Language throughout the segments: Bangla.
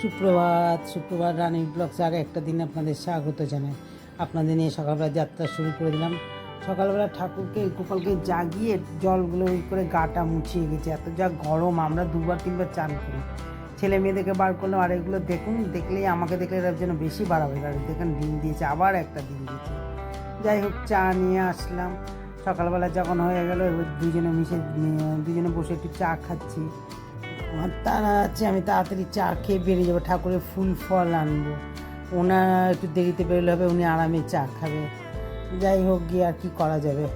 সুপ্রভাত শুক্রবার রানী ব্লগস আগে একটা দিন আপনাদের স্বাগত জানাই। আপনাদের নিয়ে সকালবেলা যাত্রা শুরু করে দিলাম। সকালবেলা ঠাকুরকে, গোপালকে জাগিয়ে জলগুলো ওই করে গাটা মুছিয়ে গেছে। এত যা গরম, আমরা দুবার, তিনবার চান করি। ছেলে মেয়েদেরকে বার করলাম আর এগুলো দেখুন, দেখলেই আমাকে দেখলে এরা যেন বেশি বাড়াবে। আর দেখেন ডিম দিয়েছে, আবার একটা ডিম দিয়েছে। যাই হোক, চা নিয়ে আসলাম। সকালবেলা যখন হয়ে গেল দুজনে মিশে, দুজনে বসে একটু চা খাচ্ছি। আমার তারা আছে, আমি তাড়াতাড়ি চা খেয়ে বেরিয়ে যাব, ঠাকুরের ফুল ফল আনব। ওনার একটু দেরিতে বেরোলে হবে, উনি আরামে চা খাবে। যাই হোক, গিয়ে আর কি করা যাবে।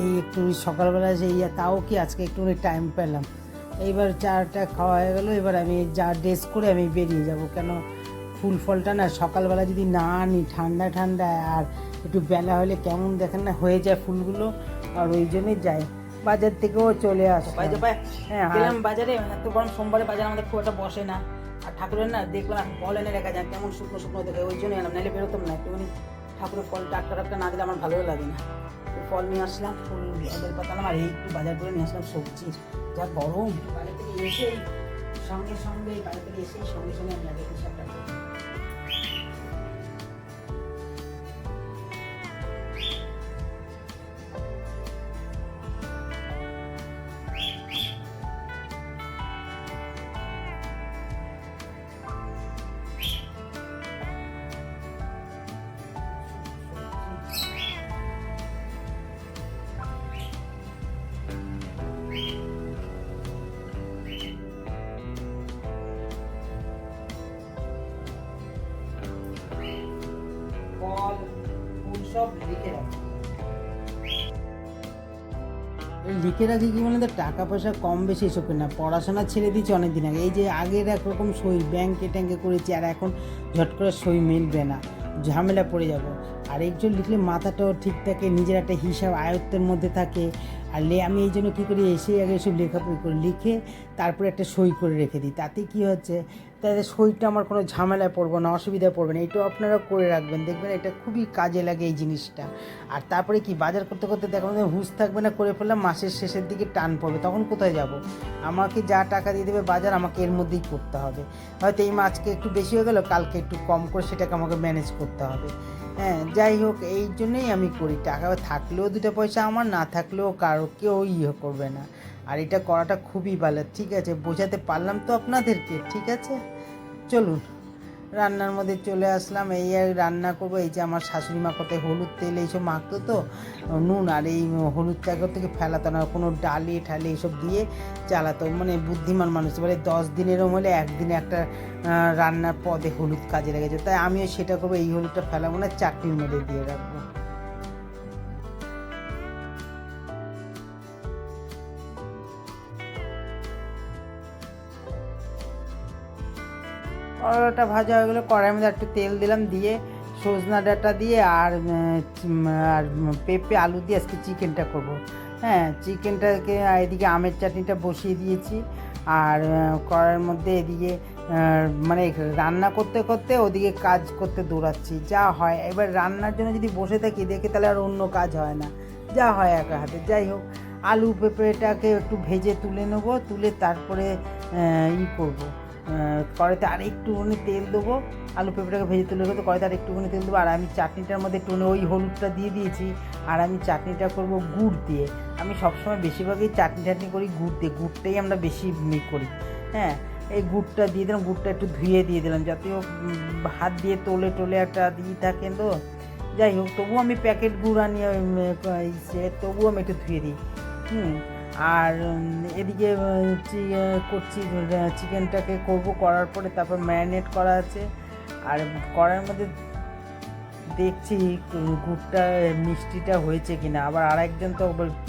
এই একটু সকালবেলা সেই তাও কি আজকে একটু টাইম পেলাম। এইবার চাটা খাওয়া হয়ে গেলো, এবার আমি যা ড্রেস করে আমি বেরিয়ে যাব। কেন? ফুল ফলটা না সকালবেলা যদি না আনি, ঠান্ডা ঠান্ডা, আর একটু বেলা হলে কেমন দেখেন না, হয়ে যায় ফুলগুলো, আর ওই জন্যই যাই। বাজার থেকেও চলে আসে। পাই হ্যাঁ গেলাম বাজারে এত গরম সোমবারে বাজার আমাদের খুব একটা বসে না। আর ঠাকুরের না দেখলাম ফল এনে রেখা যায় কেমন শুকনো শুকনো দেখে। ওই জন্য এলাম নাহলে বেরোতাম না একটুখানি ঠাকুরের ফল টাটকা টাটকা না দিলে আমার ভালোও লাগে না। ফল নিয়ে আসলাম ফুল বেল পাতালাম আর এই একটু বাজার করে নিয়ে আসলাম সবজির যা গরম বাড়ি থেকে এসেই সঙ্গে সঙ্গে বাড়ি থেকে এসেই সঙ্গে সঙ্গে আমি আগে হিসাবটা লিখে রাখি লিখে রাখি কি বলে তো টাকা পয়সা কম বেশি এসব না পড়াশোনা ছেড়ে দিয়েছি অনেক দিন আগে। এই যে আগের একরকম সই ব্যাংকে ট্যাঙ্কে করেছি, আর এখন ঝট করে সই মিলবে না। ঝামেলা পড়ে যাব। আর একজন লিখলে মাথাটাও ঠিক থাকে, নিজের একটা হিসাব আয়ত্তের মধ্যে থাকে। আর লে আমি এই জন্য কী করি, এসে আগে সব লেখাপড়ি করি। লিখে তারপরে একটা সই করে রেখে দিই। তাতে কি হচ্ছে? তাতে সইটা আমার কোনো ঝামেলায় পড়ব না, অসুবিধায় পড়বে না। এটাও আপনারা করে রাখবেন। দেখবেন এটা খুবই কাজে লাগে এই জিনিসটা। আর তারপরে কি, বাজার করতে করতে দেখবেন হুঁশ থাকবে না, করে ফেললাম, মাসের শেষের দিকে টান পড়বে। তখন কোথায় যাব? আমাকে যা টাকা দিয়ে দেবে বাজার, আমাকে এর মধ্যেই করতে হবে। হয়তো এই মাছকে একটু বেশি হয়ে গেল, কালকে একটু কম করে সেটাকে আমাকে ম্যানেজ করতে হবে। হ্যাঁ যাই হোক, এই জন্যই আমি করি। টাকা থাকলেও দুটো পয়সা আমার, না থাকলেও কারও কেউ ইয়ে করবে না। আর এটা করাটা খুবই ভালো, ঠিক আছে? বোঝাতে পারলাম তো আপনাদেরকে, ঠিক আছে? চলুন, রান্নার মধ্যে চলে আসলাম। এই আর রান্না করব, এই যে আমার শাশুড়ি মা কোথায় হলুদ তেল, এইসব মাখতো তো, নুন আর এই হলুদটা থেকে ফেলাতো না, কোনো ডালি ঠালি এইসব দিয়ে চালাতো। মানে বুদ্ধিমান মানুষ, এবারে দশ দিনেরও হলে একদিনে একটা রান্নার পদে হলুদ কাজে লেগেছে। তাই আমিও সেটা করব, এই হলুদটা ফেলাবো না, চাটনির মধ্যে দিয়ে রাখব। পরোটা ভাজা হয়ে গেলো কড়াইয়ের মধ্যে একটু তেল দিলাম, দিয়ে সজনা ডাঁটা দিয়ে আর আর পেঁপে আলু দিয়ে আজকে চিকেনটা করব। হ্যাঁ চিকেনটাকে এদিকে আমের চাটনিটা বসিয়ে দিয়েছি। আর কড়াইয়ের মধ্যে এদিকে মানে রান্না করতে করতে ওদিকে কাজ করতে দৌড়াচ্ছি। যা হয়, এবার রান্নার জন্য যদি বসে থাকি, দেখে তাহলে আর অন্য কাজ হয় না। যা হয় একা হাতে। যাই হোক, আলু পেঁপেটাকে একটু ভেজে তুলে নেব, তুলে তারপরে ই করব। কড়াইতে আর একটুখানি তেল দেবো, আলু পেঁপেটাকে ভেজে তুলে রেখে কড়াইতে আর একটুখানি তেল দেবো, আর আমি চাটনিটার মধ্যে একটুখানি ওই হলুদটা দিয়ে দিয়েছি, আর আমি চাটনিটা করব গুড় দিয়ে। আমি সবসময় বেশিরভাগই চাটনি টাটনি করি গুড় দিয়ে, গুড়টাই আমরা বেশি করি। হ্যাঁ এই গুড়টা দিয়ে দিলাম, গুড়টা একটু ধুয়ে দিয়ে দিলাম, যাতে হাত দিয়ে তোলে টোলে একটা দিয়ে থাকে তো। যাই হোক, তবুও আমি প্যাকেট গুড় আনি সে তবুও আমি একটু ধুয়ে দিই। হুম আর এদিকে করছি চিকেনটাকে করব, করার পরে তারপর ম্যারিনেট করা আছে। আর করার মধ্যে দেখছি গুড়টা, মিষ্টিটা হয়েছে কি না আবার আরেকজন তো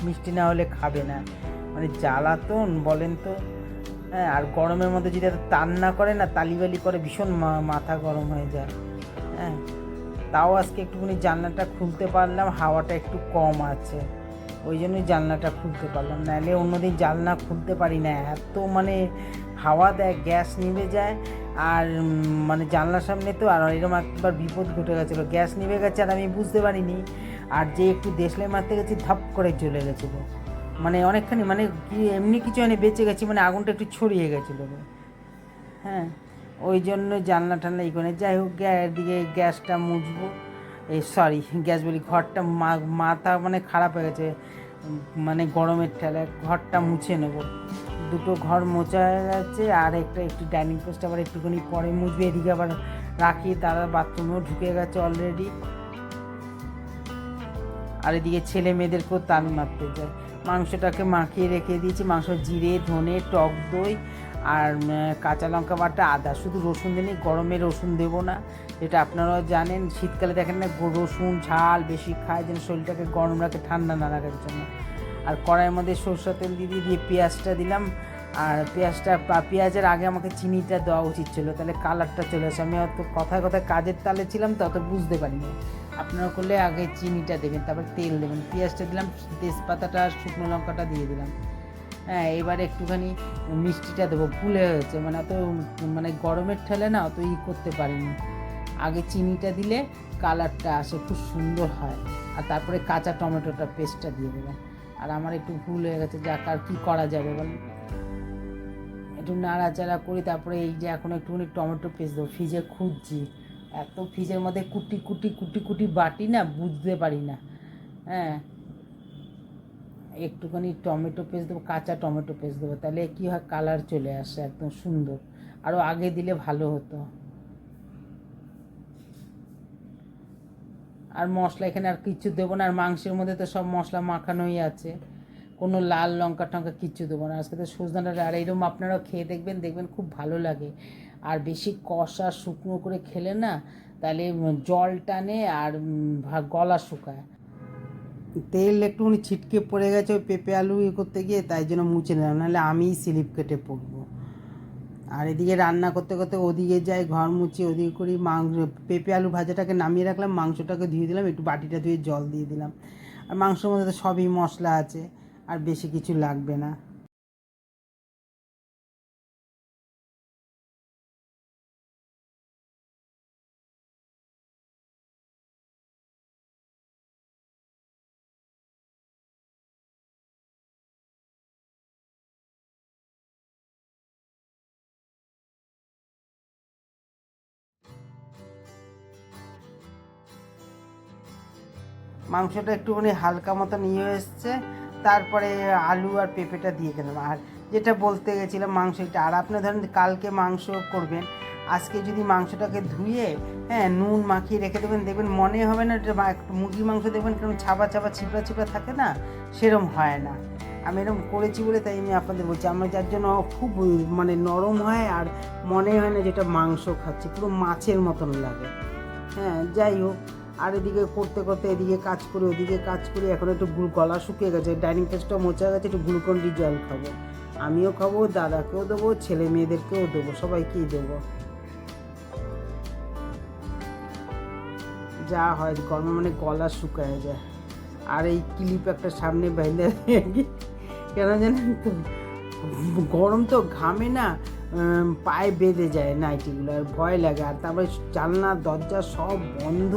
মিষ্টি না হলে খাবে না। মানে জ্বালাতন, বলেন তো। হ্যাঁ আর গরমের মধ্যে যদি এত টান না করে না, তালিবালি করে, ভীষণ মাথা গরম হয়ে যায়। হ্যাঁ তাও আজকে একটুখানি জানলাটা খুলতে পারলাম, হাওয়াটা একটু কম আছে। ওই জন্যই জানলাটা খুলতে পারলাম নাহলে অন্যদিন জানলা খুলতে পারি না। এত মানে হাওয়া দেয়, গ্যাস নিভে যায়, আর মানে জানলার সামনে তো আর এরকম একবার বিপদ ঘটে গেছিল। গ্যাস নিভে গেছে আর আমি বুঝতে পারিনি। আর যে একটু দেশলাই মারতে গেছি, ধাপ করে চলে গেছিল মানে অনেকখানি মানে কি এমনি কিছু আমি বেঁচে গেছি মানে আগুনটা একটু ছড়িয়ে গেছিল হ্যাঁ ওই জন্য জানলা টানলা এই করে। যাই হোক এদিকে গ্যাসটা মুছবো। এই সরি গ্যাস বলি ঘরটা মা- মাথা মানে খারাপ হয়ে গেছে মানে গরমের ঠেলায় ঘরটা মুছে নেব। দুটো ঘর মোছা হয়ে গেছে, আর একটা একটু ডাইনিং পোস্ট আবার একটুখানি পরে মুছবে, এদিকে আবার রাখি, তারা বাথরুমেও ঢুকে গেছে অলরেডি আর এদিকে ছেলে মেয়েদেরকেও তাল মারতে যায়। মাংসটাকে মাখিয়ে রেখে দিয়েছি, মাংস জিরে, ধনে, টক দই আর কাঁচা লঙ্কা বাটা আদা। শুধু রসুন দিলে গরমে রসুন দেবো না। যেটা আপনারাও জানেন, শীতকালে দেখেন না রসুন, ঝাল বেশি খায়, যেন শরীরটাকে গরম রাখে, ঠান্ডা না রাখার জন্য। আর কড়াইয়ের মধ্যে সরষা তেল দিয়ে দিয়ে দিয়ে পেঁয়াজটা দিলাম। আর পেঁয়াজটা পেঁয়াজের আগে আমাকে চিনিটা দেওয়া উচিত ছিল, তাহলে কালারটা চলে আসে। আমি অত কথায় কথায় কাজের তালে ছিলাম তো, অত বুঝতে পারিনি। আপনারা করলে আগে চিনিটা দেবেন, তারপর তেল দেবেন। পেঁয়াজটা দিলাম, তেজপাতাটা শুকনো লঙ্কাটা দিয়ে দিলাম। হ্যাঁ এবার একটুখানি মিষ্টিটা দেবো। ভুলে হয়েছে মানে অত মানে গরমের ঠেলে না অত ই করতে পারিনি। আগে চিনিটা দিলে কালারটা আসে, খুব সুন্দর হয়। আর তারপরে কাঁচা টমেটোটা পেস্টটা দিয়ে দেবেন আর আমার একটু ভুল হয়ে গেছে, যাক আর কী করা যাবে বলেন একটু নাড়াচাড়া করি, তারপরে এই যে এখন একটুখানি টমেটো পেস্ট দেবো, ফ্রিজে খুঁজছি। এত ফ্রিজের মধ্যে কুটি কুটি কুটি কুটি বাটি না, বুঝতে পারি না। হ্যাঁ একটুখানি টমেটো পেস্ট দেবো, কাঁচা টমেটো পেস্ট দেবো, তাহলে কী হয় কালার চলে আসে একদম সুন্দর। আরও আগে দিলে ভালো হতো। আর মশলা এখানে আর কিচ্ছু দেবো না, আর মাংসের মধ্যে তো সব মশলা মাখানোই আছে। কোনো লাল লঙ্কা টঙ্কা কিচ্ছু দেবো না। আজকে তো সজনাটা আর এরকম আপনারাও খেয়ে দেখবেন দেখবেন খুব ভালো লাগে। আর বেশি কষা শুকনো করে খেলে না, তাহলে জল টানে আর গলা শুকায়। তেল একটুখানি ছিটকে পড়ে গেছে ওই পেঁপে আলু ইয়ে করতে গিয়ে, তাই জন্য মুছে নিলাম। নাহলে আমিই স্লিপ কেটে পড়ব। আর এদিকে রান্না করতে করতে ওদিকে যাই, ঘর মুছি, ওদিকে করি মাংস পেঁপে আলু ভাজাটাকে নামিয়ে রাখলাম, মাংসটাকে ধুয়ে দিলাম, একটু বাটিটা ধুয়ে জল দিয়ে দিলাম। আর মাংসের মধ্যে তো সবই মশলা আছে, আর বেশি কিছু লাগবে না। মাংসটা একটুখানি হালকা মতন নিয়ে এসছে। তারপরে আলু আর পেঁপেটা দিয়ে দিলাম আর যেটা বলতে গেছিলাম মাংসটা আর আপনি ধরেন কালকে মাংস করবেন, আজকে যদি মাংসটাকে ধুয়ে হ্যাঁ নুন মাখিয়ে রেখে দেবেন, দেখবেন মনে হবে না একটু মুরগির মাংস দেখবেন কেমন ছাপা ছাপা, ছিপড়া ছিপড়া থাকে না? সেরম হয় না। আমি এরকম করেছি বলে তাই আমি আপনাদের বলছি। আমার যার জন্য খুব মানে নরম হয়, আর মনে হয় না যেটা মাংস খাচ্ছি। পুরো মাছের মতন লাগে। হ্যাঁ যাই হোক। আর এদিকে করতে করতে এদিকে কাজ করি, ওদিকে কাজ করি এখন একটু গুল গলা শুকিয়ে গেছে ডাইনিং টেস্টটা মোচা গেছে, একটু গ্লুকন ডি জল খাব। আমিও খাব, দাদাকেও দেবো, ছেলে মেয়েদেরকেও দেবো, সবাইকেই দেবো। যা হয়, গরমে মানে গলা শুকায় যায়। আর এই ক্লিপ একটা সামনে বাইরে কেন জানেন তো, গরম তো ঘামে না পায়ে বেঁধে যায় নাইটিগুলো আর ভয় লাগে। আর তারপরে জানলা, দরজা সব বন্ধ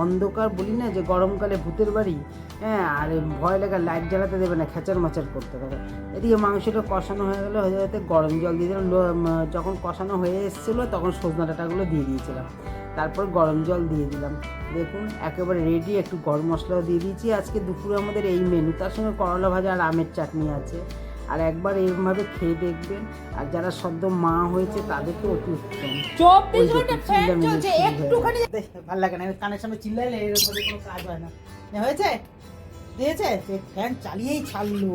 অন্ধকার বলি না যে গরমকালে ভূতের বাড়ি হ্যাঁ আর ভয় লাগে লাইট জ্বালাতে দেবে না, খেচার মাচার করতে থাকে এদিকে মাংসটা কষানো হয়ে গেলে, হয়ে যেতে গরম জল দিয়ে দিলাম যখন কষানো হয়ে এসেছিল, তখন সজনা ডাটাগুলো দিয়ে দিয়েছিলাম। তারপর গরম জল দিয়ে দিলাম। দেখুন, একেবারে রেডি একটু গরম মশলাও দিয়ে দিয়েছি। আজকে দুপুরে আমাদের এই মেনু তার সঙ্গে করলা ভাজা আর আমের চাটনি আছে। আর একবার এরমভাবে খেয়ে দেখবেন। আর যারা সদ্য মা হয়েছে তাদেরকে অতি উত্তম। চব্বিশ ঘণ্টা ফ্যান চলছে একটুখানি ভালো লাগে না কানের সামনে চিল্লাইলে এর উপরে কোনো কাজ হয় না। হয়েছে? দিয়েছে? সে ফ্যান চালিয়েই ছাড়লো।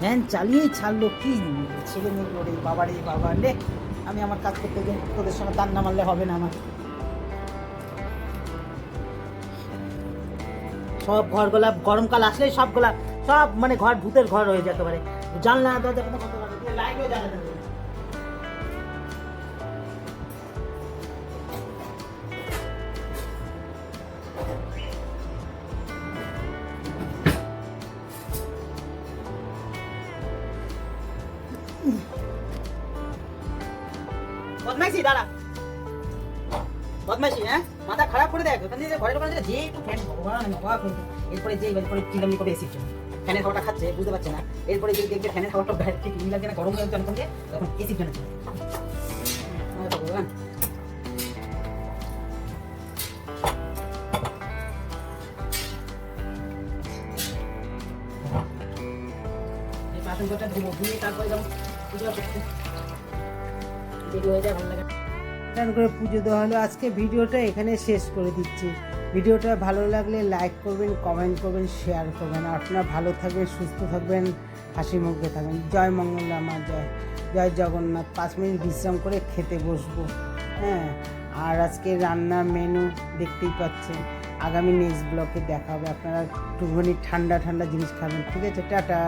ফ্যান চালিয়েই ছাড়লো কি? ছেলে মেয়ে ওরে বাবা রে বাবা রে আমি আমার কাজ করতে গিয়ে তোদের সঙ্গে তার না মারলে হবে না আমার। সব ঘরগুলা, গরমকাল আসলেই সবগুলা, সব মানে ঘর, ভূতের ঘর হয়ে যেতে পারে জানলা, দরজা লাগে লাইটও জ্বালাতে দাঁড়া। বদমাইশি হ্যাঁ? মাথা খারাপ করে দেখ, ওখান থেকে ঘরের ওখানে যে একটু ফ্যান ভগবান, আমি অবাক হয়ে এরপরে যে এরপরে করে এসির ফ্যানের হাওয়াটা খাচ্ছে, বুঝতে পারছে না। এরপরে যে দেখবে ফ্যানের ঠিক লাগছে না, গরম হয়ে যাচ্ছে তখন এসির জন্য ধুয়ে তারপরে যাব। পুজো হয়ে যায়, ভালো লাগে। না। টান করে পুজো দেওয়া হলো। আজকে ভিডিওটা এখানে শেষ করে দিচ্ছি। ভিডিওটা ভালো লাগলে লাইক করবেন কমেন্ট করবেন শেয়ার করবেন। আপনারা ভালো থাকবেন, সুস্থ থাকবেন, হাসি মুখে থাকবেন। জয় মঙ্গল জয় জয় জগন্নাথ। পাঁচ মিনিট বিশ্রাম করে খেতে বসবো। হ্যাঁ আর আজকে রান্নার মেনু দেখতেই পাচ্ছেন। আগামী নেক্সট ব্লকে দেখা হবে আপনারা একটুখানি ঠান্ডা ঠান্ডা জিনিস খাবেন, ঠিক আছে? টাটা।